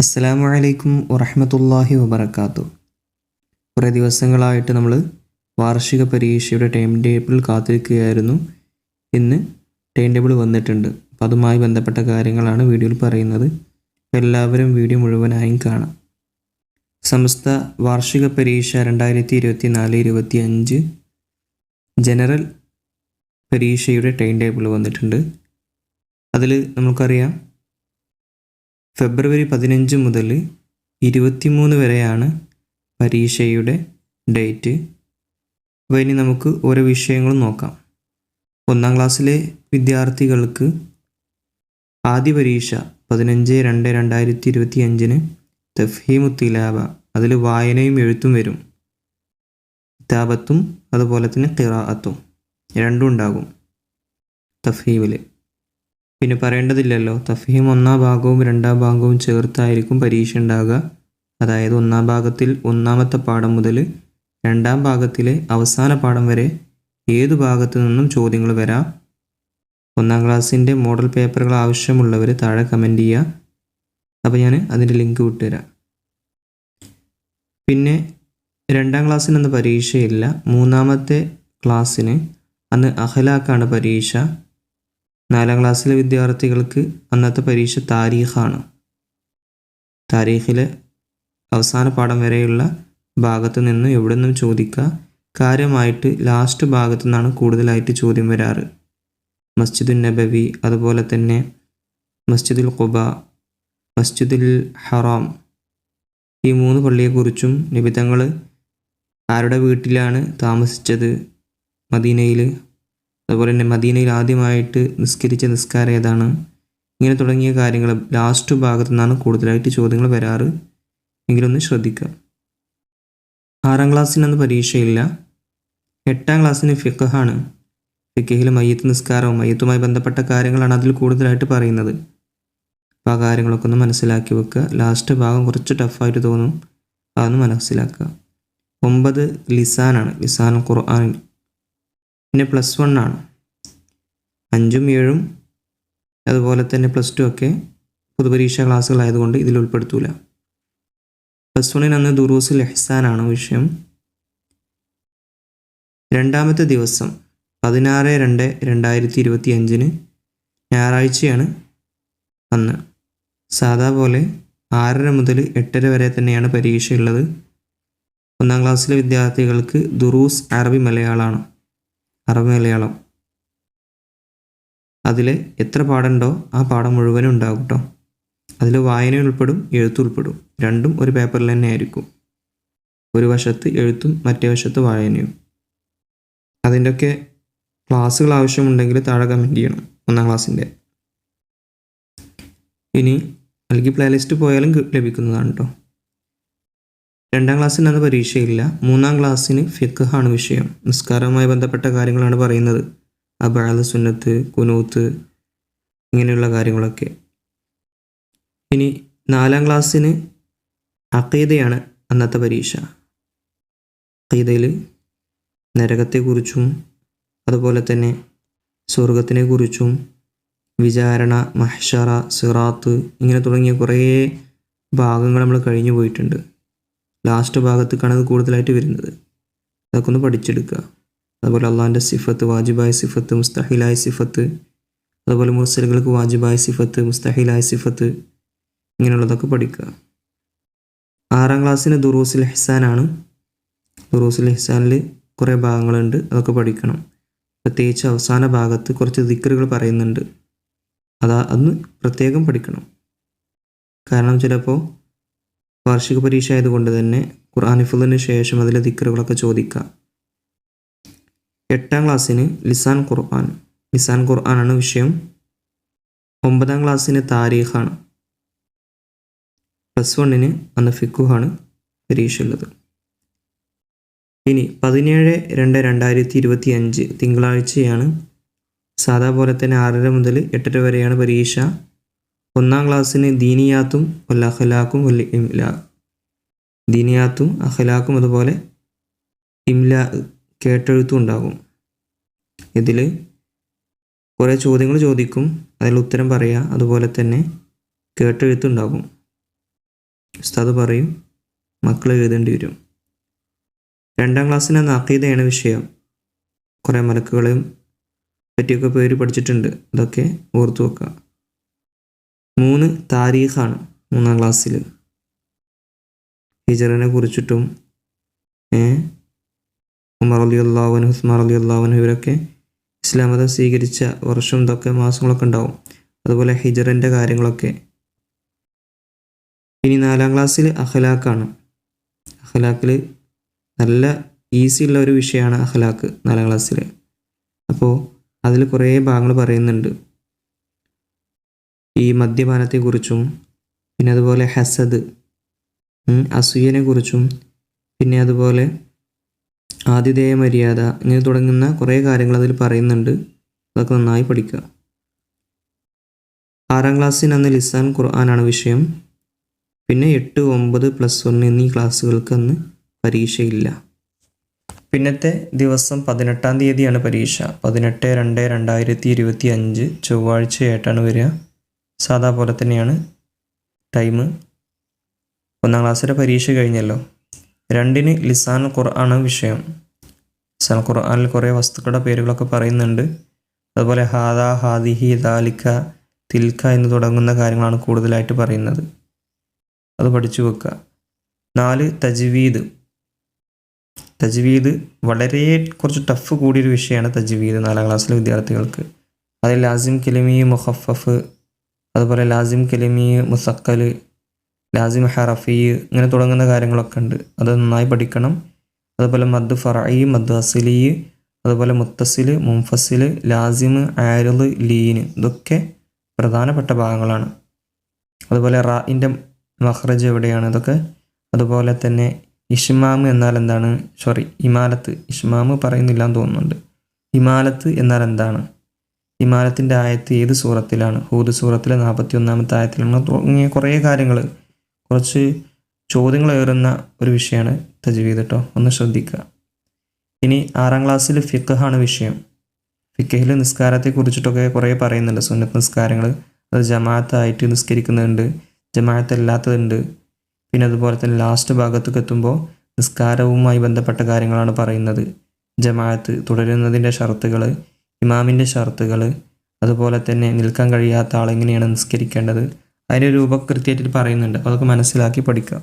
അസ്സലാമു അലൈക്കും വറഹമത്തല്ലാഹി വബർക്കാത്തു കുറേ ദിവസങ്ങളായിട്ട് നമ്മൾ വാർഷിക പരീക്ഷയുടെ ടൈം ടേബിൾ കാത്തിരിക്കുകയായിരുന്നു. ഇന്ന് ടൈം ടേബിൾ വന്നിട്ടുണ്ട്. അപ്പം അതുമായി ബന്ധപ്പെട്ട കാര്യങ്ങളാണ് വീഡിയോയിൽ പറയുന്നത്. എല്ലാവരും വീഡിയോ മുഴുവനായും കാണാം. സമസ്ത വാർഷിക പരീക്ഷ രണ്ടായിരത്തി ഇരുപത്തി നാല് ഇരുപത്തി അഞ്ച് ജനറൽ പരീക്ഷയുടെ ടൈം ടേബിൾ വന്നിട്ടുണ്ട്. അതിൽ നമുക്കറിയാം ഫെബ്രുവരി പതിനഞ്ച് മുതൽ ഇരുപത്തിമൂന്ന് വരെയാണ് പരീക്ഷയുടെ ഡേറ്റ്. അപ്പോൾ ഇനി നമുക്ക് ഓരോ വിഷയങ്ങളും നോക്കാം. ഒന്നാം ക്ലാസ്സിലെ വിദ്യാർത്ഥികൾക്ക് ആദ്യ പരീക്ഷ പതിനഞ്ച് രണ്ട് രണ്ടായിരത്തി ഇരുപത്തി അഞ്ചിന് തിലാവ അതിൽ വായനയും എഴുത്തും വരും. കിതാബത്തും അതുപോലെ തന്നെ ഖിറാഅത്തും രണ്ടും ഉണ്ടാകും തഫീമിൽ പിന്നെ പറയേണ്ടതില്ലല്ലോ. തഫീം ഒന്നാം ഭാഗവും രണ്ടാം ഭാഗവും ചേർത്തായിരിക്കും പരീക്ഷ ഉണ്ടാകുക അതായത് ഒന്നാം ഭാഗത്തിൽ ഒന്നാമത്തെ പാഠം മുതൽ രണ്ടാം ഭാഗത്തിലെ അവസാന പാഠം വരെ ഏത് ഭാഗത്തു നിന്നും ചോദ്യങ്ങൾ വരാം. ഒന്നാം ക്ലാസ്സിന്റെ മോഡൽ പേപ്പറുകൾ ആവശ്യമുള്ളവർ താഴെ കമന്റ് ചെയ്യുക. അപ്പോൾ ഞാൻ അതിന്റെ ലിങ്ക് വിട്ടുതരാം. പിന്നെ രണ്ടാം ക്ലാസ്സിനൊന്നും പരീക്ഷയില്ല. മൂന്നാമത്തെ ക്ലാസ്സിന് അന്ന് അഹലാക്കാണ് പരീക്ഷ. നാലാം ക്ലാസ്സിലെ വിദ്യാർത്ഥികൾക്ക് അന്നത്തെ പരീക്ഷ താരീഖാണ്. താരീഖിലെ അവസാന പാഠം വരെയുള്ള ഭാഗത്ത് നിന്ന് എവിടെ നിന്നും ചോദിക്കുക കാര്യമായിട്ട് ലാസ്റ്റ് ഭാഗത്തു നിന്നാണ് കൂടുതലായിട്ട് ചോദ്യം വരാറ്. മസ്ജിദുൽ നബവി അതുപോലെ തന്നെ മസ്ജിദുൽ ഖുബ മസ്ജിദുൽ ഹറാം ഈ മൂന്ന് പള്ളിയെക്കുറിച്ചും നിബിതങ്ങൾ ആരുടെ വീട്ടിലാണ് താമസിച്ചത്? മദീനയിൽ അതുപോലെ തന്നെ മദീനയിൽ ആദ്യമായിട്ട് നിസ്കരിച്ച നിസ്കാരം ഏതാണ്? ഇങ്ങനെ തുടങ്ങിയ കാര്യങ്ങൾ ലാസ്റ്റ് ഭാഗത്തു നിന്നാണ് കൂടുതലായിട്ട് ചോദ്യങ്ങൾ വരാറ്. എങ്കിലൊന്ന് ശ്രദ്ധിക്കുക. ആറാം ക്ലാസ്സിനന്ന് പരീക്ഷയില്ല. എട്ടാം ക്ലാസ്സിന് ഫിഖഹാണ് ഫിഖഹിൽ മയ്യത്ത് നിസ്കാരവും മയ്യത്തുമായി ബന്ധപ്പെട്ട കാര്യങ്ങളാണ് അതിൽ കൂടുതലായിട്ട് പറയുന്നത്. അപ്പോൾ ആ കാര്യങ്ങളൊക്കെ ഒന്ന് മനസ്സിലാക്കി വെക്കുക. ലാസ്റ്റ് ഭാഗം കുറച്ച് ടഫായിട്ട് തോന്നും. അതൊന്ന് മനസ്സിലാക്കുക. ഒമ്പത് ലിസാനാണ്. ലിസാൻ ഖുർആൻ പിന്നെ പ്ലസ് വൺ ആണ്. അഞ്ചും ഏഴും അതുപോലെ തന്നെ പ്ലസ് ടു ഒക്കെ പൊതുപരീക്ഷാ ക്ലാസ്സുകളായതുകൊണ്ട് ഇതിൽ ഉൾപ്പെടുത്തൂല. പ്ലസ് വണ്ണിന് അന്ന് ദുറൂസുൽ എഹ്സാനാണ് വിഷയം. രണ്ടാമത്തെ ദിവസം പതിനാറ് രണ്ട് രണ്ടായിരത്തി ഇരുപത്തി അഞ്ചിന് ഞായറാഴ്ചയാണ് അന്ന്. സാധാ പോലെ ആറര മുതൽ എട്ടര വരെ തന്നെയാണ് പരീക്ഷയുള്ളത് ഒന്നാം ക്ലാസ്സിലെ വിദ്യാർത്ഥികൾക്ക് ദുറൂസ് അറബി മലയാളമാണ്. അറബി മലയാളം അതിൽ എത്ര പാടുണ്ടോ ആ പാഠം മുഴുവനും ഉണ്ടാകും കേട്ടോ അതിൽ വായന ഉൾപ്പെടും എഴുത്തും ഉൾപ്പെടും. രണ്ടും ഒരു പേപ്പറിൽ തന്നെ ആയിരിക്കും. ഒരു വശത്ത് എഴുത്തും മറ്റേ വശത്ത് വായനയും. അതിന്റെയൊക്കെ ക്ലാസ്സുകൾ ആവശ്യമുണ്ടെങ്കിൽ താഴെ കമന്റ് ചെയ്യണം ഒന്നാം ക്ലാസ്സിന്റെ. ഇനി അല്ലെങ്കിൽ പ്ലേലിസ്റ്റ് പോയാലും ലഭിക്കുന്നതാണ് കേട്ടോ രണ്ടാം ക്ലാസ്സിന് അന്ന് പരീക്ഷയില്ല. മൂന്നാം ക്ലാസ്സിന് ഫിഖാണ് വിഷയം. നിസ്കാരവുമായി ബന്ധപ്പെട്ട കാര്യങ്ങളാണ് പറയുന്നത്. അബാദ സുന്നത്ത് കുനൂത്ത് ഇങ്ങനെയുള്ള കാര്യങ്ങളൊക്കെ. ഇനി നാലാം ക്ലാസ്സിന് അക്കീതയാണ് അന്നത്തെ പരീക്ഷ. അക്കീതയിൽ നരകത്തെക്കുറിച്ചും അതുപോലെ തന്നെ സ്വർഗത്തിനെ കുറിച്ചും വിചാരണ മഹ്ഷറ സിറാത്ത് ഇങ്ങനെ തുടങ്ങിയ കുറേ ഭാഗങ്ങൾ നമ്മൾ കഴിഞ്ഞു പോയിട്ടുണ്ട്. ലാസ്റ്റ് ഭാഗത്തേക്കാണ് അത് കൂടുതലായിട്ട് വരുന്നത്. അതൊക്കെ ഒന്ന് പഠിച്ചെടുക്കുക. അതുപോലെ അള്ളാഹിന്റെ സിഫത്ത് വാജിബായ സിഫത്ത് മുസ്തഹിലായ സിഫത്ത് അതുപോലെ മുസ്ലിങ്ങൾക്ക് വാജിബായ സിഫത്ത് മുസ്തഹിലായ സിഫത്ത് ഇങ്ങനെയുള്ളതൊക്കെ പഠിക്കുക. ആറാം ക്ലാസ്സിന് ദുറൂസുൽ ഹെസാനാണ് ദുറൂസുൽ ഹിസാനിൽ കുറേ ഭാഗങ്ങളുണ്ട് അതൊക്കെ പഠിക്കണം. പ്രത്യേകിച്ച് അവസാന ഭാഗത്ത് കുറച്ച് ദിക്കറുകൾ പറയുന്നുണ്ട്. അതാ അന്ന് പ്രത്യേകം പഠിക്കണം. കാരണം ചിലപ്പോൾ വാർഷിക പരീക്ഷ ആയതുകൊണ്ട് തന്നെ ഖുർആാനിഫുദിന് ശേഷം അതിലെ ദിക്കറുകളൊക്കെ ചോദിക്കാം. എട്ടാം ക്ലാസ്സിന് ലിസാൻ ഖുർആൻ. ലിസാൻ ഖുർആനാണ് വിഷയം. ഒമ്പതാം ക്ലാസ്സിന് താരീഖാണ്. പ്ലസ് വണ്ണിന് അന്ന് ഫിക്കുഹാണ് പരീക്ഷ ഉള്ളത് ഇനി പതിനേഴ് രണ്ട് രണ്ടായിരത്തി ഇരുപത്തി അഞ്ച് തിങ്കളാഴ്ചയാണ്. സാധാ പോലെ തന്നെ ആറര മുതൽ എട്ടര വരെയാണ് പരീക്ഷ. ഒന്നാം ക്ലാസ്സിന് ദീനിയാത്തും വല്ല അഖലാക്കും വല്ല ഇംല ദീനിയാത്തും അഖലാക്കും അതുപോലെ ഇംല കേട്ടെഴുത്തും ഉണ്ടാകും. ഇതിൽ കുറേ ചോദ്യങ്ങൾ ചോദിക്കും. അതിൽ ഉത്തരം പറയുക അതുപോലെ തന്നെ കേട്ടെഴുത്തുണ്ടാകും ഉസ്താദ് പറയും മക്കൾ എഴുതേണ്ടി വരും. രണ്ടാം ക്ലാസ്സിന് അക്കീതയാണ് വിഷയം. കുറേ മലക്കുകളെയും പറ്റിയൊക്കെ പേര് പഠിച്ചിട്ടുണ്ട്. അതൊക്കെ ഓർത്തു വെക്കുക മൂന്ന് താരീഖാണ് മൂന്നാം ക്ലാസ്സിൽ. ഹിജറിനെ കുറിച്ചിട്ടും ഉമർ അലി അള്ളാഹുനു ഉസ്മാർ അലി അള്ളാഹുനു ഇവരൊക്കെ ഇസ്ലാം മതം സ്വീകരിച്ച വർഷം ഇതൊക്കെ മാസങ്ങളൊക്കെ ഉണ്ടാവും. അതുപോലെ ഹിജറിന്റെ കാര്യങ്ങളൊക്കെ. ഇനി നാലാം ക്ലാസ്സിൽ അഖലാക്കാണ് അഖലാക്കിൽ നല്ല ഈസി ഉള്ള ഒരു വിഷയമാണ് അഖലാക്ക് നാലാം ക്ലാസ്സിൽ. അപ്പോൾ അതിൽ കുറേ ഭാഗങ്ങൾ പറയുന്നുണ്ട്. ഈ മദ്യപാനത്തെക്കുറിച്ചും പിന്നെ അതുപോലെ ഹസദ് അസൂയനെ അസൂയനെക്കുറിച്ചും പിന്നെ അതുപോലെ ആതിഥേയ മര്യാദ ഇങ്ങനെ തുടങ്ങുന്ന കുറേ കാര്യങ്ങൾ അതിൽ പറയുന്നുണ്ട്. അതൊക്കെ നന്നായി പഠിക്കുക. ആറാം ക്ലാസ്സിന് അന്ന് ലിസാൻ ഖുർആനാണ് വിഷയം. പിന്നെ എട്ട് ഒമ്പത് പ്ലസ് വൺ എന്നീ ക്ലാസ്സുകൾക്ക് അന്ന് പരീക്ഷയില്ല. പിന്നത്തെ ദിവസം പതിനെട്ടാം തീയതിയാണ് പരീക്ഷ. പതിനെട്ട് രണ്ട് രണ്ടായിരത്തി ഇരുപത്തി അഞ്ച് ചൊവ്വാഴ്ചയായിട്ടാണ് വരിക. സാധാ പോലെ തന്നെയാണ് ടൈം ഒന്നാം ക്ലാസ്സിലെ പരീക്ഷ കഴിഞ്ഞല്ലോ. രണ്ടിന് ലിസാൻ ഖുർആാണ് വിഷയം. ലിസാൻ ഖുർആാനിൽ കുറേ വസ്തുക്കളുടെ പേരുകളൊക്കെ പറയുന്നുണ്ട്. അതുപോലെ ഹാദ ഹാദിഹി ദാലിക്ക തിൽക്ക എന്ന് തുടങ്ങുന്ന കാര്യങ്ങളാണ് കൂടുതലായിട്ട് പറയുന്നത്. അത് പഠിച്ചു വെക്കുക. നാല് തജ്വീദ്. തജ്വീദ് വളരെ കുറച്ച് ടഫ് കൂടിയൊരു വിഷയമാണ് തജ്വീദ് നാലാം ക്ലാസ്സിലെ വിദ്യാർത്ഥികൾക്ക്. അതിൽ ലാസിം കിലിമി മുഹഫഫ് അതുപോലെ ലാസിം കലിമി മുസക്കൽ ലാസിം ഹറഫി ഇങ്ങനെ തുടങ്ങുന്ന കാര്യങ്ങളൊക്കെ ഉണ്ട്. അത് നന്നായി പഠിക്കണം. അതുപോലെ മദ് ഫറായി മദ് അസിലി അതുപോലെ മുത്തസിൽ മുംഫസിൽ ലാസിം ആരുൾ ലീൻ ഇതൊക്കെ പ്രധാനപ്പെട്ട ഭാഗങ്ങളാണ്. അതുപോലെ റാഇന്റെ മഹ്റജ് എവിടെയാണ് ഇതൊക്കെ? അതുപോലെ തന്നെ ഇഷ്മാമ് എന്നാൽ എന്താണ്? സോറി ഇമാലത്ത്. ഇഷ്മാമ് പറയുന്നില്ല എന്ന് തോന്നുന്നുണ്ട്. ഇമാലത്ത് എന്നാൽ എന്താണ്? ഇമാലത്തിന്റെ ആയത്ത് ഏത് സൂറത്തിലാണ്? ഹൂദ് സൂറത്തിലെ നാൽപ്പത്തി ഒന്നാമത്തെ ആയത്തിലാണ് തുടങ്ങിയ കുറേ കാര്യങ്ങൾ കുറച്ച് ചോദ്യങ്ങൾ ഏറുന്ന ഒരു വിഷയമാണ് തജ്വീദ് കേട്ടോ ഒന്ന് ശ്രദ്ധിക്കുക. ഇനി ആറാം ക്ലാസ്സിൽ ഫിക്കഹാണ് വിഷയം. ഫിക്കഹിൽ നിസ്കാരത്തെ കുറിച്ചിട്ടൊക്കെ കുറേ പറയുന്നുണ്ട്. സുന്നത്ത് നിസ്കാരങ്ങൾ അത് ജമാഅത്തായിട്ട് നിസ്കരിക്കുന്നുണ്ട് ജമാഅത്ത് അല്ലാത്തതുണ്ട് പിന്നെ അതുപോലെ തന്നെ ലാസ്റ്റ് ഭാഗത്തേക്ക് എത്തുമ്പോൾ നിസ്കാരവുമായി ബന്ധപ്പെട്ട കാര്യങ്ങളാണ് പറയുന്നത്. ജമാഅത്ത് തുടരുന്നതിന്റെ ഷർത്തുകൾ ഇമാമിന്റെ ഷർത്തുകൾ അതുപോലെ തന്നെ നിൽക്കാൻ കഴിയാത്ത ആളെങ്ങനെയാണ് നിസ്കരിക്കേണ്ടത് അതിന്റെ രൂപം കൃത്യമായിട്ട് പറയുന്നുണ്ട്. അപ്പോൾ അതൊക്കെ മനസ്സിലാക്കി പഠിക്കുക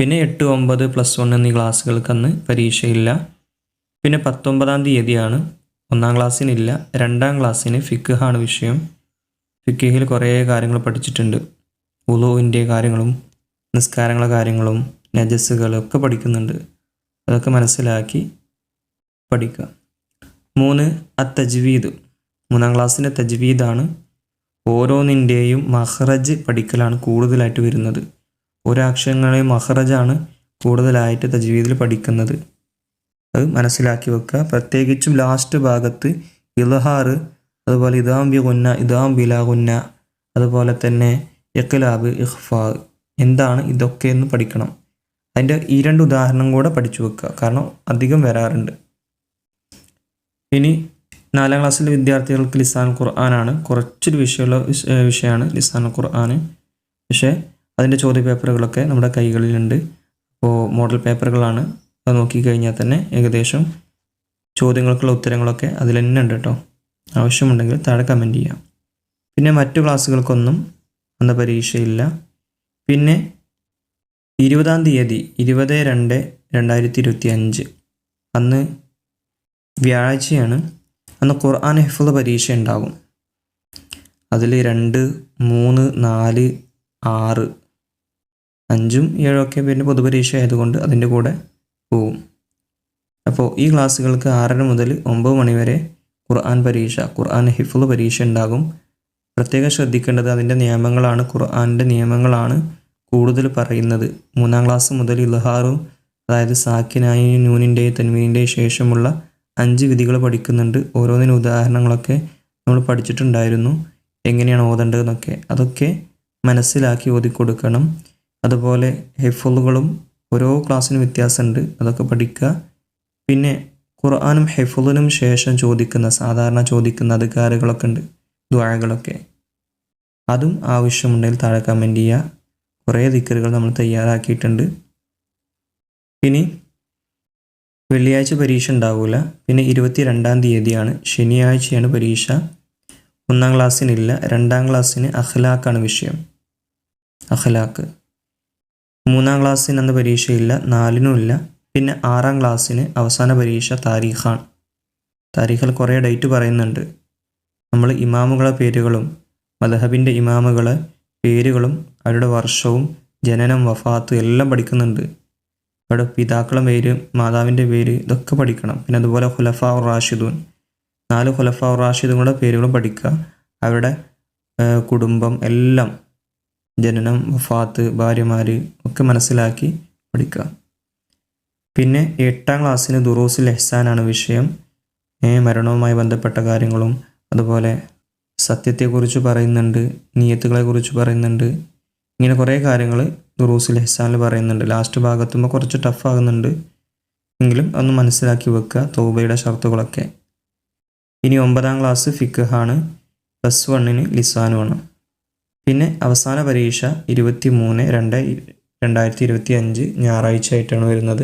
പിന്നെ എട്ട് ഒമ്പത് പ്ലസ് വൺ എന്നീ ക്ലാസ്സുകൾക്ക് അന്ന് പരീക്ഷയില്ല. പിന്നെ പത്തൊമ്പതാം തീയതിയാണ്. ഒന്നാം ക്ലാസ്സിനില്ല. രണ്ടാം ക്ലാസ്സിന് ഫിക്കുഹാണ് വിഷയം. ഫിക്കുഹിൽ കുറേ കാര്യങ്ങൾ പഠിച്ചിട്ടുണ്ട്. ഉലുവിന്റെ കാര്യങ്ങളും നിസ്കാരങ്ങളെ കാര്യങ്ങളും നജസ്സുകളും ഒക്കെ പഠിക്കുന്നുണ്ട്. അതൊക്കെ മനസ്സിലാക്കി പഠിക്കുക മൂന്ന് അ തജ്വീദ് മൂന്നാം ക്ലാസ്സിന്റെ തജ്വീദാണ്. ഓരോന്നിന്റെയും മഹ്റജ് പഠിക്കലാണ് കൂടുതലായിട്ട് വരുന്നത്. ഓരോ അക്ഷരങ്ങളെയും മഹ്റജാണ് കൂടുതലായിട്ട് തജ്വീദിൽ പഠിക്കുന്നത്. അത് മനസ്സിലാക്കി വെക്കുക. പ്രത്യേകിച്ചും ലാസ്റ്റ് ഭാഗത്ത് ഇലഹാർ അതുപോലെ ഇതാം ബി ഗുന്ന ഇതാം ബിലാ ഗുന്ന അതുപോലെ തന്നെ ഇഖ്ലാബ് ഇഖ്ഫാ എന്താണ് ഇതൊക്കെ എന്ന് പഠിക്കണം. അതിന്റെ ഈ രണ്ട് ഉദാഹരണം കൂടെ പഠിച്ചു വെക്കുക. കാരണം അധികം വരാറുണ്ട്. ഇനി നാലാം ക്ലാസ്സിലെ വിദ്യാർത്ഥികൾക്ക് ലിസാൻ ഖുർആനാണ്. കുറച്ചൊരു വിഷയമുള്ള വിഷയമാണ് ലിസാൻ ഖുർആൻ. പക്ഷേ അതിന്റെ ചോദ്യ പേപ്പറുകളൊക്കെ നമ്മുടെ കൈകളിലുണ്ട്. അപ്പോൾ മോഡൽ പേപ്പറുകളാണ്. അത് നോക്കിക്കഴിഞ്ഞാൽ തന്നെ ഏകദേശം ചോദ്യങ്ങൾക്കുള്ള ഉത്തരങ്ങളൊക്കെ അതിൽ തന്നെ ഉണ്ട് കേട്ടോ. ആവശ്യമുണ്ടെങ്കിൽ താഴെ കമന്റ് ചെയ്യാം. പിന്നെ മറ്റു ക്ലാസ്സുകൾക്കൊന്നും അന്ന് പരീക്ഷയില്ല. പിന്നെ ഇരുപതാം തീയതി ഇരുപത് രണ്ട് രണ്ടായിരത്തി ഇരുപത്തി അഞ്ച് അന്ന് വ്യാഴാഴ്ചയാണ്. അന്ന് ഖുർആൻ ഹിഫ്ള് പരീക്ഷ ഉണ്ടാകും. അതിൽ രണ്ട് മൂന്ന് നാല് ആറ് അഞ്ചും ഏഴും ഒക്കെ പിന്നെ പൊതുപരീക്ഷ ആയതുകൊണ്ട് അതിന്റെ കൂടെ പോവും. അപ്പോൾ ഈ ക്ലാസ്സുകൾക്ക് ആറര മുതൽ ഒമ്പത് മണി വരെ ഖുർആൻ പരീക്ഷ ഖുർആൻ ഹിഫ്ള് പരീക്ഷ ഉണ്ടാകും. പ്രത്യേകം ശ്രദ്ധിക്കേണ്ടത് അതിന്റെ നിയമങ്ങളാണ്. ഖുർആാന്റെ നിയമങ്ങളാണ് കൂടുതൽ പറയുന്നത്. മൂന്നാം ക്ലാസ് മുതൽ ഇൽഹാറും അതായത് സാക്കിനായി നൂനിന്റെയും തന്മീനിന്റെയും ശേഷമുള്ള അഞ്ച് വിധികൾ പഠിക്കുന്നുണ്ട്. ഓരോന്നിനും ഉദാഹരണങ്ങളൊക്കെ നമ്മൾ പഠിച്ചിട്ടുണ്ടായിരുന്നു. എങ്ങനെയാണ് ഓതേണ്ടതെന്നൊക്കെ. അതൊക്കെ മനസ്സിലാക്കി ഓതിക്കൊടുക്കണം. അതുപോലെ ഹെഫുളുകളും ഓരോ ക്ലാസ്സിനും വ്യത്യാസമുണ്ട്. അതൊക്കെ പഠിക്കുക. പിന്നെ ഖുർആാനും ഹെഫുളിനും ശേഷം ചോദിക്കുന്ന സാധാരണ ചോദിക്കുന്ന അധികാരികളൊക്കെ ഉണ്ട്. ദ്വാഴകളൊക്കെ അതും ആവശ്യമുണ്ടെങ്കിൽ താഴെ കമന്റ് ചെയ്യുക. കുറേ ദിക്കറുകൾ നമ്മൾ തയ്യാറാക്കിയിട്ടുണ്ട്. ഇനി വെള്ളിയാഴ്ച പരീക്ഷ ഉണ്ടാവില്ല പിന്നെ ഇരുപത്തി രണ്ടാം തീയതിയാണ് ശനിയാഴ്ചയാണ് പരീക്ഷ. ഒന്നാം ക്ലാസ്സിനില്ല. രണ്ടാം ക്ലാസ്സിന് അഖ്ലാഖാണ് വിഷയം. അഖ്ലാക്ക് മൂന്നാം ക്ലാസ്സിന് അന്ന് പരീക്ഷയില്ല. നാലിനും ഇല്ല. പിന്നെ ആറാം ക്ലാസ്സിന് അവസാന പരീക്ഷ താരീഖാണ്. താരീഖിൽ കുറേ ഡേറ്റ് പറയുന്നുണ്ട്. നമ്മൾ ഇമാമുകളെ പേരുകളും മദഹബിന്റെ ഇമാമുകളെ പേരുകളും അവരുടെ വർഷവും ജനനം വഫാത്ത് എല്ലാം പഠിക്കുന്നുണ്ട്. അവരുടെ പിതാക്കളെ പേര് മാതാവിന്റെ പേര് ഇതൊക്കെ പഠിക്കണം. പിന്നെ അതുപോലെ ഹുലഫ റാഷിദൂൻ. നാല് ഹുലഫ റാഷിദൂങ്ങളുടെ പേരുകളും പഠിക്കുക. അവരുടെ കുടുംബം എല്ലാം ജനനം വഫാത്ത് ഭാര്യമാർ ഒക്കെ മനസ്സിലാക്കി പഠിക്കുക. പിന്നെ എട്ടാം ക്ലാസ്സിന് ദുറൂസുൽ എഹ്സാനാണ് വിഷയം. മരണവുമായി ബന്ധപ്പെട്ട കാര്യങ്ങളും അതുപോലെ സത്യത്തെക്കുറിച്ച് പറയുന്നുണ്ട് നിയത്തുകളെക്കുറിച്ച് പറയുന്നുണ്ട്. ഇങ്ങനെ കുറേ കാര്യങ്ങൾ ദുറൂസിൽ ഹെസാൻ പറയുന്നുണ്ട്. ലാസ്റ്റ് ഭാഗത്തുമ്പോൾ കുറച്ച് ടഫ് ആകുന്നുണ്ട്. എങ്കിലും ഒന്ന് മനസ്സിലാക്കി വെക്കുക തോബയുടെ ഷർത്തുകളൊക്കെ. ഇനി ഒമ്പതാം ക്ലാസ് ഫിക്കഹാണ് പ്ലസ് വണ്ണിന് ലിസാനുമാണ് പിന്നെ അവസാന പരീക്ഷ ഇരുപത്തി മൂന്ന് രണ്ട് രണ്ടായിരത്തി ഇരുപത്തി അഞ്ച് ഞായറാഴ്ച ആയിട്ടാണ് വരുന്നത്.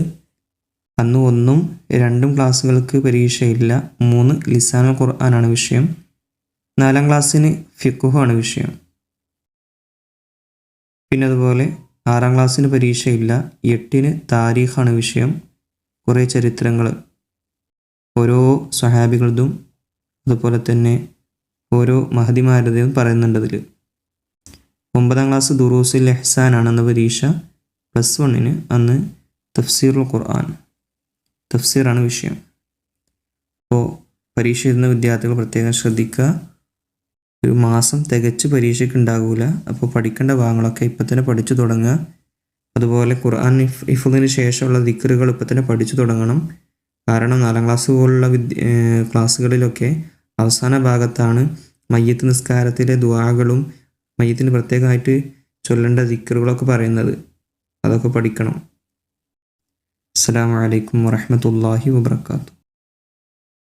അന്ന് ഒന്നും രണ്ടും ക്ലാസ്സുകൾക്ക് പരീക്ഷയില്ല. മൂന്ന് ലിസാനൽ ഖുർആനാണ് വിഷയം. നാലാം ക്ലാസ്സിന് ഫിക്കുഹാണ് വിഷയം. പിന്നെ അതുപോലെ ആറാം ക്ലാസ്സിന് പരീക്ഷയില്ല. എട്ടിന് താരീഖാണ് വിഷയം. കുറേ ചരിത്രങ്ങൾ. ഓരോ സഹാബികളതും അതുപോലെ തന്നെ ഓരോ മഹതിമാരുടെയും പറയുന്നുണ്ട് അതിൽ ഒമ്പതാം ക്ലാസ് ദുറൂസിൽ എഹ്സാൻ ആണെന്ന പരീക്ഷ പ്ലസ് വണ്ണിന് അന്ന് തഫ്സീറുൽ ഖുർആൻ തഫ്സീറാണ് വിഷയം. അപ്പോൾ പരീക്ഷ എഴുതുന്ന വിദ്യാർത്ഥികൾ പ്രത്യേകം ശ്രദ്ധിക്കുക. ഒരു മാസം തികച്ച് പരീക്ഷയ്ക്ക് ഉണ്ടാകില്ല അപ്പോൾ പഠിക്കേണ്ട ഭാഗങ്ങളൊക്കെ ഇപ്പം തന്നെ പഠിച്ചു തുടങ്ങുക. അതുപോലെ ഖുർആൻ ഇഫ് ഇഫുദിന് ശേഷമുള്ള ദിക്കറുകൾ ഇപ്പം തന്നെ പഠിച്ചു തുടങ്ങണം. കാരണം നാലാം ക്ലാസ് പോലുള്ള വിദ്യ ക്ലാസ്സുകളിലൊക്കെ അവസാന ഭാഗത്താണ് മയ്യത്ത് നിസ്കാരത്തിലെ ദുആകളും മയ്യത്തിന് പ്രത്യേകമായിട്ട് ചൊല്ലേണ്ട ദിക്കറുകളൊക്കെ പറയുന്നത്. അതൊക്കെ പഠിക്കണം. അസ്സാം വലൈക്കും വറഹ്മത്തുള്ളാഹി വബർക്കാത്തു